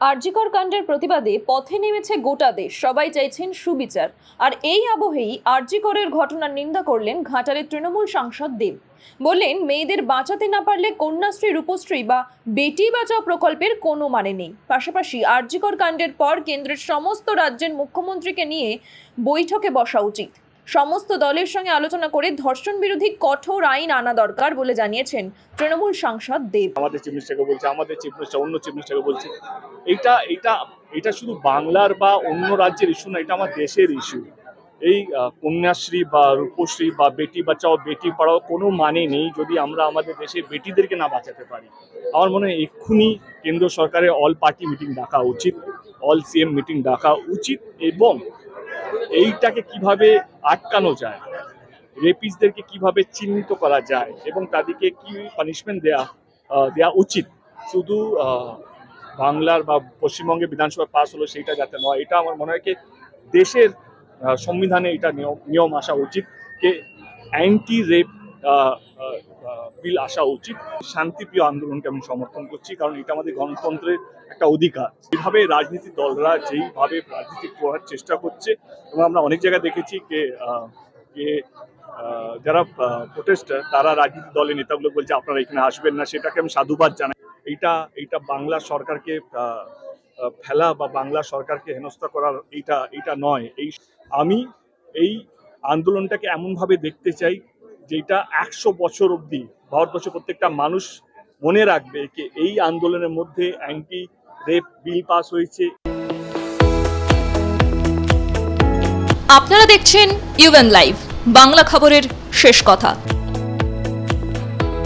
আরজিকর কাণ্ডের প্রতিবাদে পথে নেমেছে গোটা দেশ। সবাই চাইছেন সুবিচার। আর এই আবহেই আরজিকরের ঘটনার নিন্দা করলেন ঘাটালের তৃণমূল সাংসদ দেব। বললেন, মেয়েদের বাঁচাতে না পারলে কন্যাশ্রী, রূপশ্রী বা বেটি বাঁচাও প্রকল্পের কোনো মানে নেই। পাশাপাশি আরজিকর কাণ্ডের পর কেন্দ্রের সমস্ত রাজ্যের মুখ্যমন্ত্রীকে নিয়ে বৈঠকে বসা উচিত। সমস্ত দলের সঙ্গে আলোচনা করে ধর্ষণ বিরোধী কঠোর আইন আনা দরকার বলে জানিয়েছেন তৃণমূল সাংসদ দেব। আমাদের চিফ মিনিস্টারকে বলছে, আমাদের চিফ মিনিস্টার অন্য চিফ মিনিস্টারকে বলছে। এটা এটা এটা শুধু বাংলার বা অন্য রাজ্যের ইস্যু না, এটা আমার দেশের ইস্যু এই কন্যাশ্রী বা রূপশ্রী বা বেটি বাঁচাও, বেটি পড়াও কোনো মানে নেই যদি আমরা আমাদের দেশের বেটিদেরকে না বাঁচাতে পারি। আমার মনে হয় এক্ষুনি কেন্দ্র সরকারের অল পার্টি মিটিং ডাকা উচিত অল সিএম মিটিং ডাকা উচিত এবং এইটাকে কীভাবে আটকানো যায়? রেপিসদেরকে কীভাবে চিহ্নিত করা যায়? এবং তাদেরকে কি পানিশমেন্ট দেয়া দেয়া উচিত? শুধু বাংলার বা পশ্চিমবঙ্গে বিধানসভা পাস হলো সেইটা যাতে নয়, এটা আমার মনে হয় কি দেশের সংবিধানে এটা নিয়ম নিয়ম আসা উচিত। যে অ্যান্টি রেপ বিল আসা উচিত। শান্তিপ্রিয় আন্দোলনকে আমি সমর্থন করছি, কারণ এটা আমাদের গণতন্ত্রের একটা অধিকার। যেভাবে রাজনীতি দলরা যেইভাবে রাজনীতি করার চেষ্টা করছে, এবং আমরা অনেক জায়গায় দেখেছি যে যারা প্রোটেস্টার তারা রাজনীতি দলের নেতাগুলো বলছে, আপনারা এখানে আসবেন না। সেটাকে আমি সাধুবাদ জানাই। এইটা এইটা বাংলা সরকারকে ফেলা বা বাংলা সরকারকে হেনস্থা করার এইটা এইটা নয়। এই, আমি এই আন্দোলনটাকে এমনভাবে দেখতে চাই যেটা একশো বছর অবধি ভারতবর্ষের প্রত্যেকটা মানুষ মনে রাখবে যে এই আন্দোলনের মধ্যে অ্যান্টি রেপ বিল পাস হয়েছে। আপনারা দেখছেন ইউএন লাইভ বাংলা খবরের শেষ কথা।